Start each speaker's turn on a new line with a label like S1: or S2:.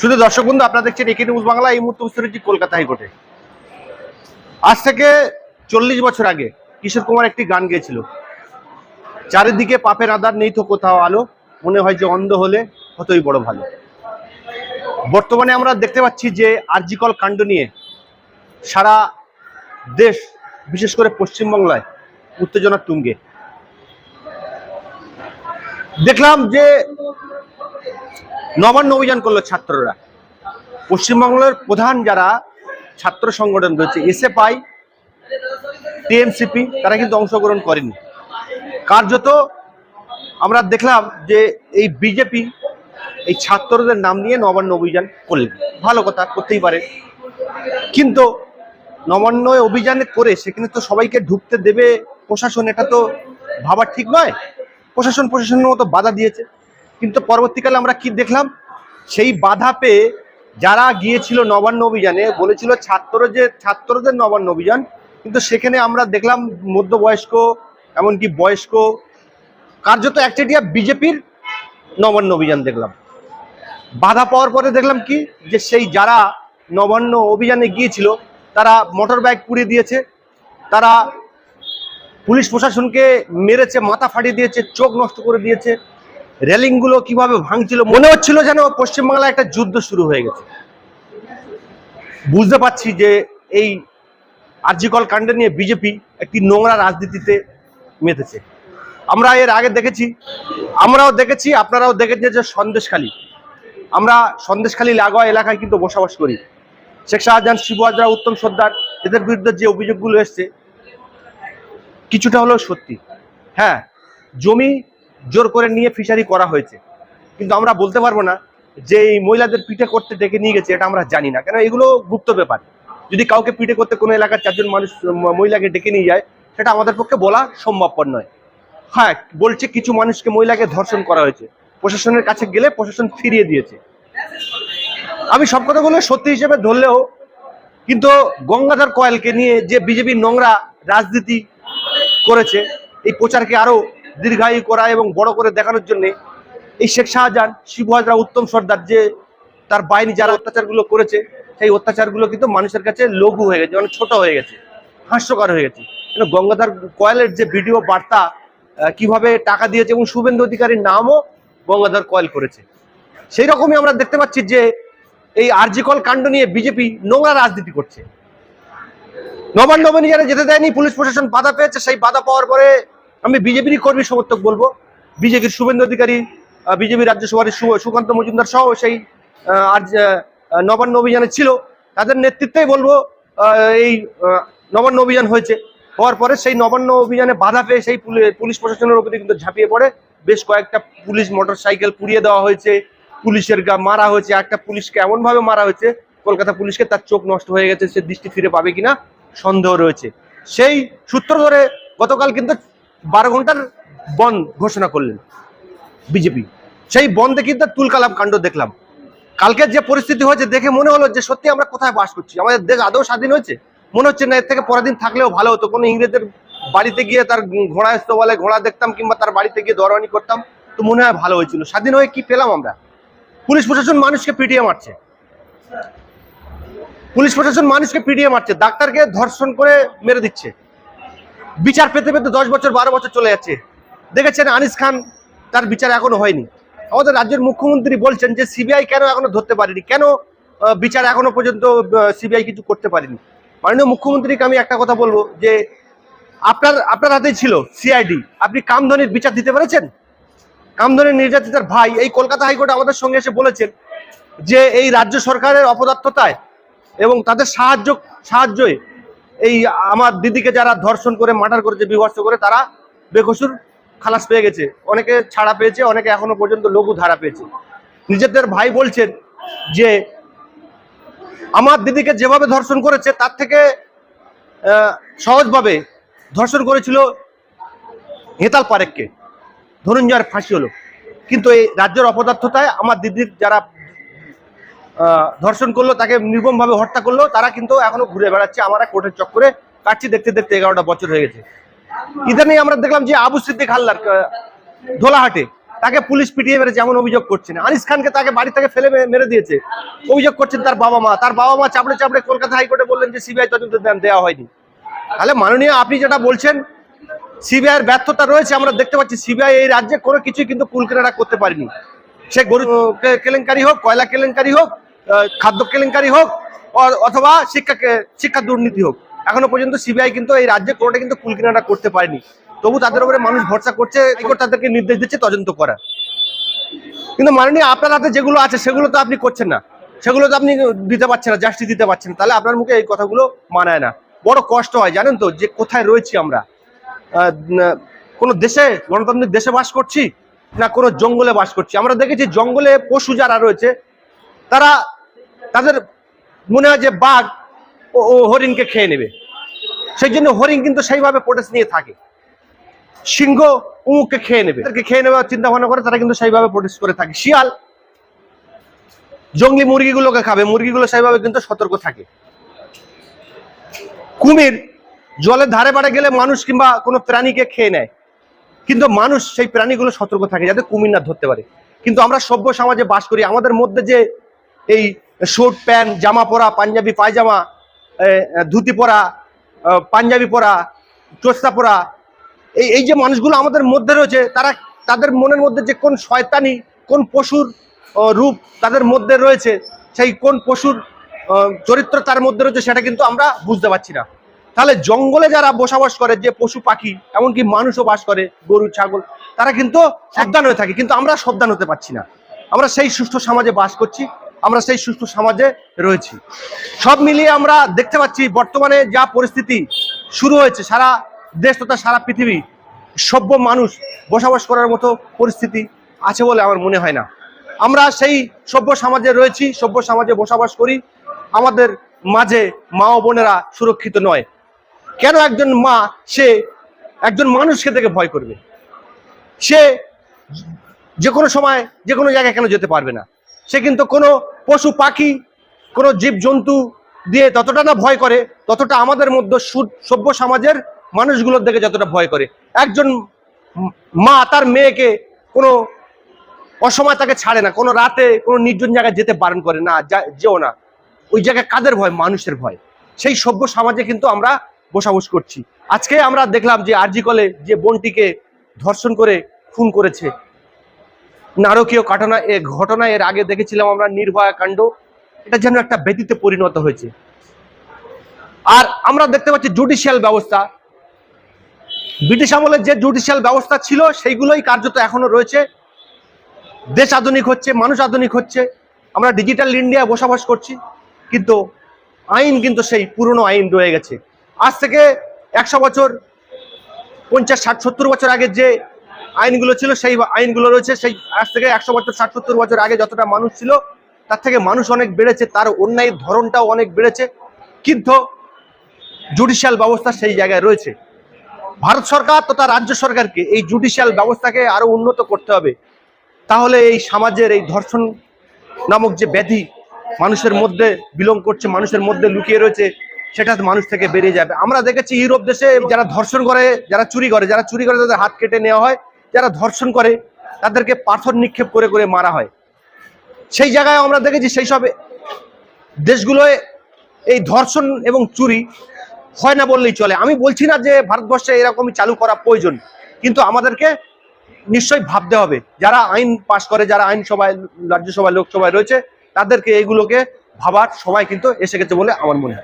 S1: শুধু দর্শক বন্ধু, আপনারা দেখছেন একে নিউজ বাংলা, এই মুহূর্তে উপস্থিত কলকাতা হাইকোর্টে। আজ থেকে চল্লিশ বছর আগে কিশোর কুমার একটি গান গেয়েছিল। চারিদিকে পাপের আধার, নেই তো কোথাও আলো। মনে হয় যে অন্ধ হলে হতই বড় ভালো। বর্তমানে আমরা দেখতে পাচ্ছি যে আরজিকল কাণ্ড নিয়ে সারা দেশ, বিশেষ করে পশ্চিমবাংলায় উত্তেজনার তুঙ্গে। দেখলাম যে নবান্ন অভিযান করল ছাত্ররা। পশ্চিমবাংলার প্রধান যারা ছাত্র সংগঠন রয়েছে, এসএফআই, টিএমসিপি, তারা কিন্তু অংশগ্রহণ করেনি। কার্যত আমরা দেখলাম যে এই বিজেপি এই ছাত্রদের নাম নিয়ে নবান্ন অভিযান করলেন ভালো কথা, করতেই পারে। কিন্তু নবান্ন অভিযানে করে সেখানে তো সবাইকে ঢুকতে দেবে প্রশাসন, এটা তো ভাবার ঠিক নয়। প্রশাসন প্রশাসনের মতো বাধা দিয়েছে। কিন্তু পরবর্তীকালে আমরা কি দেখলাম? সেই বাধা পেয়ে যারা গিয়েছিল নবান্ন অভিযানে, বলেছিল ছাত্র যে, ছাত্রদের নবান্ন অভিযান, কিন্তু সেখানে আমরা দেখলাম মধ্যবয়স্ক, এমনকি বয়স্ক, কার্যত একচেটিয়া বিজেপির নবান্ন অভিযান দেখলাম। বাধা পাওয়ার পরে দেখলাম কি? যে সেই যারা নবান্ন অভিযানে গিয়েছিল, তারা মোটর বাইক পুড়িয়ে দিয়েছে, তারা পুলিশ প্রশাসনকে মেরেছে, মাথা ফাটিয়ে দিয়েছে, চোখ নষ্ট করে দিয়েছে রেলিংগুলো কীভাবে ভাঙছিল, মনে হচ্ছিল যেন পশ্চিমবাংলায় একটা যুদ্ধ শুরু হয়ে গেছে। বুঝতে পারছি যে এই আর্যিকল কাণ্ডে নিয়ে বিজেপি একটি নোংরা রাজনীতিতে মেতেছে। আমরা এর আগে দেখেছি, আমরাও দেখেছি, আপনারাও দেখেছেন যে সন্দেশখালী। আমরা সন্দেশখালী লাগোয়া এলাকায় কিন্তু বসবাস করি। শেখ শাহজাহান শিবু হাজরা উত্তম সর্দার, এদের বিরুদ্ধে যে অভিযোগগুলো এসছে, কিছুটা হলেও সত্যি। হ্যাঁ জমি জোর করে নিয়ে ফিশারি করা হয়েছে। কিন্তু আমরা বলতে পারব না যে এই মহিলাদের পিঠে করতে ডেকে নিয়ে গেছে, এটা আমরা জানি না। কেন এগুলো গুপ্ত ব্যাপার। যদি কাউকে পিঠে করতে কোনো এলাকার চারজন মানুষ মহিলাকে ডেকে নিয়ে যায়, সেটা আমাদের পক্ষে বলা সম্ভবপর নয়। হ্যাঁ বলছে কিছু মানুষকে মহিলাকে ধর্ষণ করা হয়েছে। প্রশাসনের কাছে গেলে প্রশাসন ফিরিয়ে দিয়েছে। আমি সব কথাগুলো সত্যি হিসেবে ধরলেও, কিন্তু গঙ্গাধর কয়েলকে নিয়ে যে বিজেপির নোংরা রাজনীতি করেছে, এই প্রচারকে আরও দীর্ঘায়ু করা এবং বড় করে দেখানোর জন্য এই শেখ শাহজাহান, শিবু হাজরা, উত্তম সর্দার যে তার বাহিনী যারা অত্যাচারগুলো করেছে, সেই অত্যাচারগুলো কিন্তু মানুষের কাছে লঘু হয়ে গেছে মানে ছোট হয়ে গেছে, হাস্যকর হয়ে গেছে। গঙ্গাধর কয়েলের যে ভিডিও বার্তা কীভাবে টাকা দিয়েছে এবং শুভেন্দু অধিকারীর নামও গঙ্গাধর কয়েল করেছে। সেই রকমই আমরা দেখতে পাচ্ছি যে এই আরজিকল কাণ্ড নিয়ে বিজেপি নোংরা রাজনীতি করছে। নবান্ন অভিযানে যেতে দেয়নি, পুলিশ প্রশাসন বাধা পেয়েছে, সেই বাধা পাওয়ার পরে আমি বিজেপির কর্মী সমর্থক বলব। বিজেপির শুভেন্দু অধিকারী বিজেপি রাজ্যসভার সুকান্ত মজুমদার সহ সেই আজ নবান্ন অভিযানে ছিল। তাদের নেতৃত্বেই বলব এই নবান্ন অভিযান হয়েছে। হওয়ার পরে সেই নবান্ন অভিযানে বাধা পেয়ে সেই পুলি- পুলিশ প্রশাসনের উপরে কিন্তু ঝাঁপিয়ে পড়ে। বেশ কয়েকটা পুলিশ মোটর সাইকেল পুড়িয়ে দেওয়া হয়েছে। পুলিশের গা মারা হয়েছে। একটা পুলিশকে এমনভাবে মারা হয়েছে, কলকাতা পুলিশকে তার চোখ নষ্ট হয়ে গেছে, সে দৃষ্টি ফিরে পাবে কিনা সন্দেহ রয়েছে। সেই সূত্র ধরে গতকাল কিন্তু বারো ঘণ্টার বন্ধ ঘোষণা করলেন বিজেপি। সেই বন্ধে কিন্তু তুলকালাম কাণ্ড দেখলাম। কালকের যে পরিস্থিতি হয়েছে দেখে মনে হলো যে সত্যি আমরা কোথায় বাস করছি। আমাদের দেশ আদৌ স্বাধীন হয়েছে? মনে হচ্ছে না, এর থেকে পরের দিন থাকলেও ভালো হতো। কোনো ইংরেজের বাড়িতে গিয়ে তার ঘোড়া আসতো বলে, ঘোড়া দেখতাম কিংবা তার বাড়িতে গিয়ে দরওয়ানি করতাম, তো মনে হয় ভালো হয়েছিল। স্বাধীন হয়ে কি পেলাম আমরা? পুলিশ প্রশাসন মানুষকে পিটিয়ে মারছে। পুলিশ প্রশাসন মানুষকে পিটিয়ে মারছে। ডাক্তারকে ধর্ষণ করে মেরে দিচ্ছে। বিচার পেতে পেতে দশ বছর, বারো বছর চলে যাচ্ছে। দেখেছেন আনিস খান, তার বিচার এখনও হয়নি। আমাদের রাজ্যের মুখ্যমন্ত্রী বলছেন যে সিবিআই কেন এখনও ধরতে পারেনি? কেন বিচার এখনও পর্যন্ত সিবিআই কিছু করতে পারেনি? মাননীয় মুখ্যমন্ত্রীকে আমি একটা কথা বলব যে, আপনার আপনার হাতেই ছিল সিআইডি। আপনি কামধনির বিচার দিতে পেরেছেন? কামধনির নির্যাতিতার ভাই, এই কলকাতা হাইকোর্টে আমাদের সঙ্গে এসে বলেছেন যে, এই রাজ্য সরকারের অপদার্থতায় এবং তাদের সাহায্য সাহায্যে এই আমার দিদিকে যারা ধর্ষণ করে, মার্ডার করেছে বিভৎস করে, তারা বেকসুর খালাস পেয়ে গেছে। অনেকে ছাড়া পেয়েছে, অনেকে এখনও পর্যন্ত লঘু ধারা পেয়েছে। নিজেদের ভাই বলছেন যে, আমার দিদিকে যেভাবে ধর্ষণ করেছে, তার থেকে সহজভাবে ধর্ষণ করেছিল হেতাল পারেককে। ধরুন যার ফাঁসি হলো। কিন্তু এই রাজ্যের অপদার্থতায় আমার দিদির যারা ধর্ষণ করল, তাকে নির্মমভাবে হত্যা করল, তারা কিন্তু এখনও ঘুরে বেড়াচ্ছে আমরা কোর্টের চক্করে। কাটছি দেখতে দেখতে এগারোটা বছর হয়ে গেছে। ইদানিং আমরা দেখলাম যে আবু সিদ্দিক হাল্লার ধোলাহাটে তাকে পুলিশ পিটিয়ে মেরেছে, এমন অভিযোগ করছেন আনিস খানকে তাকে বাড়ি থেকে ফেলে মেরে দিয়েছে। অভিযোগ করছেন তার বাবা মা। তার বাবা মা চাপড়ে চাপড়ে কলকাতা হাইকোর্টে বললেন যে সিবিআই তদন্ত দেন- দেওয়া হয়নি। তাহলে মাননীয় আপনি যেটা বলছেন সিবিআই এর ব্যর্থতা রয়েছে, আমরা দেখতে পাচ্ছি সিবিআই এই রাজ্যে কোনো কিছুই কিন্তু কুলকেনারা করতে পারেনি। সে গরু কেলেঙ্কারি হোক, কয়লা কেলেঙ্কারি হোক খাদ্য কেলেঙ্কারি হোক অথবা শিক্ষাকে, শিক্ষা দুর্নীতি হোক। এখনও পর্যন্ত সিবিআই কিন্তু এই রাজ্যে কোনোটা কিন্তু কুলকিনারা করতে পারেনি। তবু তাদের উপরে মানুষ ভরসা করছে তাদেরকে নির্দেশ দিচ্ছে, তদন্ত করার। কিন্তু মাননীয়, আপনার হাতে যেগুলো আছে, সেগুলো তো আপনি করছেন না। সেগুলো তো আপনি দিতে পারছেন না জাস্টিস দিতে পারছেন না। তাহলে আপনার মুখে এই কথাগুলো মানায় না। বড় কষ্ট হয়, জানেন তো, যে কোথায় রয়েছি আমরা। কোনো দেশে, গণতান্ত্রিক দেশে বাস করছি, না কোনো জঙ্গলে বাস করছি? আমরা দেখেছি জঙ্গলে পশু যারা রয়েছে, তারা তাদের মনে হয় যে বাঘ ও হরিণকে খেয়ে নেবে। সেই জন্য হরিণ কিন্তু সেইভাবে প্রোটেস্ট নিয়ে থাকে। সিংহ উমুককে খেয়ে নেবে। তাদেরকে খেয়ে নেওয়ার চিন্তা ভাবনা করে, তারা কিন্তু সেইভাবে প্রোটেস্ট করে থাকে। শিয়াল জঙ্গলি মুরগিগুলোকে খাবে। মুরগিগুলো সেইভাবে কিন্তু সতর্ক থাকে। কুমির জলের ধারে পাড়ে গেলে মানুষ কিংবা কোনো প্রাণীকে খেয়ে নেয়। কিন্তু মানুষ সেই প্রাণীগুলো সতর্ক থাকে, যাতে কুমির না ধরতে পারে। কিন্তু আমরা সভ্য সমাজে বাস করি, আমাদের মধ্যে যে এই শর্ট প্যান্ট জামা পরা, পাঞ্জাবি পায়জামা ধুতি পরা পাঞ্জাবি পরা, চোস্তা পরা, এই এই যে মানুষগুলো আমাদের মধ্যে রয়েছে, তারা, তাদের মনের মধ্যে যে কোন শয়তানি, কোন পশুর রূপ তাদের মধ্যে রয়েছে, সেই কোন পশুর চরিত্র তার মধ্যে রয়েছে, সেটা কিন্তু আমরা বুঝতে পারছি না। তাহলে জঙ্গলে যারা বসবাস করে, যে পশু পাখি, এমনকি মানুষও বাস করে, গরু, ছাগল, তারা কিন্তু সাবধান হয়ে থাকে, কিন্তু আমরা সাবধান হতে পারছি না। আমরা সেই সুস্থ সমাজে বাস করছি আমরা সেই সুস্থ সমাজে রয়েছি। সব মিলিয়ে আমরা দেখতে পাচ্ছি বর্তমানে যা পরিস্থিতি শুরু হয়েছে, সারা দেশ তথা সারা পৃথিবী সভ্য মানুষ বসবাস করার মতো পরিস্থিতি আছে বলে আমার মনে হয় না। আমরা সেই সভ্য সমাজে রয়েছি, সভ্য সমাজে বসবাস করি, আমাদের মাঝে মা ও বোনেরা সুরক্ষিত নয়। কেন একজন মা সে একজন মানুষকে থেকে ভয় করবে? সে যে কোনো সময় যে কোনো জায়গায় কেন যেতে পারবে না? সে কিন্তু কোনো পশু, পাখি, কোনো জীব জন্তু দিয়ে ততটা না ভয় করে, ততটা আমাদের মধ্যে সভ্য সমাজের মানুষগুলোর দিকে যতটা ভয় করে। একজন মা তার মেয়েকে কোনো অসময় তাকে ছাড়ে না, কোনো রাতে কোনো নির্জন জায়গায় যেতে বারণ করে, না যেও না। ওই জায়গায় কাদের ভয়? মানুষের ভয়। সেই সভ্য সমাজে কিন্তু আমরা বসবাস করছি। আজকে আমরা দেখলাম যে আরজি কলে যে বোনটিকে ধর্ষণ করে, খুন করেছে নারকীয় ঘটনা, এ ঘটনা এর আগে দেখেছিলাম আমরা নির্ভয়া কাণ্ড। এটা যেন একটা ব্যতীতে পরিণত হয়েছে। আর আমরা দেখতে পাচ্ছি জুডিশিয়াল ব্যবস্থা। ব্রিটিশ আমলের যে জুডিশিয়াল ব্যবস্থা ছিল, সেইগুলোই কার্যত এখনও রয়েছে। দেশ আধুনিক হচ্ছে, মানুষ আধুনিক হচ্ছে। আমরা ডিজিটাল ইন্ডিয়া বসবাস করছি, কিন্তু আইন কিন্তু সেই পুরনো আইন রয়ে গেছে। আজ থেকে একশো বছর, পঞ্চাশ, ষাট, সত্তর বছর আগে যে আইনগুলো ছিল, সেই আইনগুলো রয়েছে, সেই আজ থেকে একশো বছর, ষাট, সত্তর বছর আগে যতটা মানুষ ছিল, তার থেকে মানুষ অনেক বেড়েছে, তার অন্যায়ের ধরনটাও অনেক বেড়েছে। কিন্তু জুডিশিয়াল ব্যবস্থা সেই জায়গায় রয়েছে। ভারত সরকার তথা রাজ্য সরকারকে এই জুডিশিয়াল ব্যবস্থাকে আরও উন্নত করতে হবে। তাহলে এই সমাজের এই ধর্ষণ নামক যে ব্যাধি মানুষের মধ্যে বিলং করছে, মানুষের মধ্যে লুকিয়ে রয়েছে, সেটা মানুষ থেকে বেরিয়ে যাবে। আমরা দেখেছি ইউরোপ দেশে যারা ধর্ষণ করে, যারা চুরি করে, যারা চুরি করে তাদের হাত কেটে নেওয়া হয়। যারা ধর্ষণ করে, তাদেরকে পাথর নিক্ষেপ করে করে মারা হয়। সেই জায়গায় আমরা দেখেছি সেই সব দেশগুলোয় এই ধর্ষণ এবং চুরি হয় না বললেই চলে। আমি বলছি না যে ভারতবর্ষে এরকমই চালু করা প্রয়োজন, কিন্তু আমাদেরকে নিশ্চয়ই ভাবতে হবে। যারা আইন পাশ করে, যারা আইনসভায় রাজ্যসভায়, লোকসভায় রয়েছে, তাদেরকে এইগুলোকে ভাবার সময় কিন্তু এসে গেছে বলে আমার মনে হয়।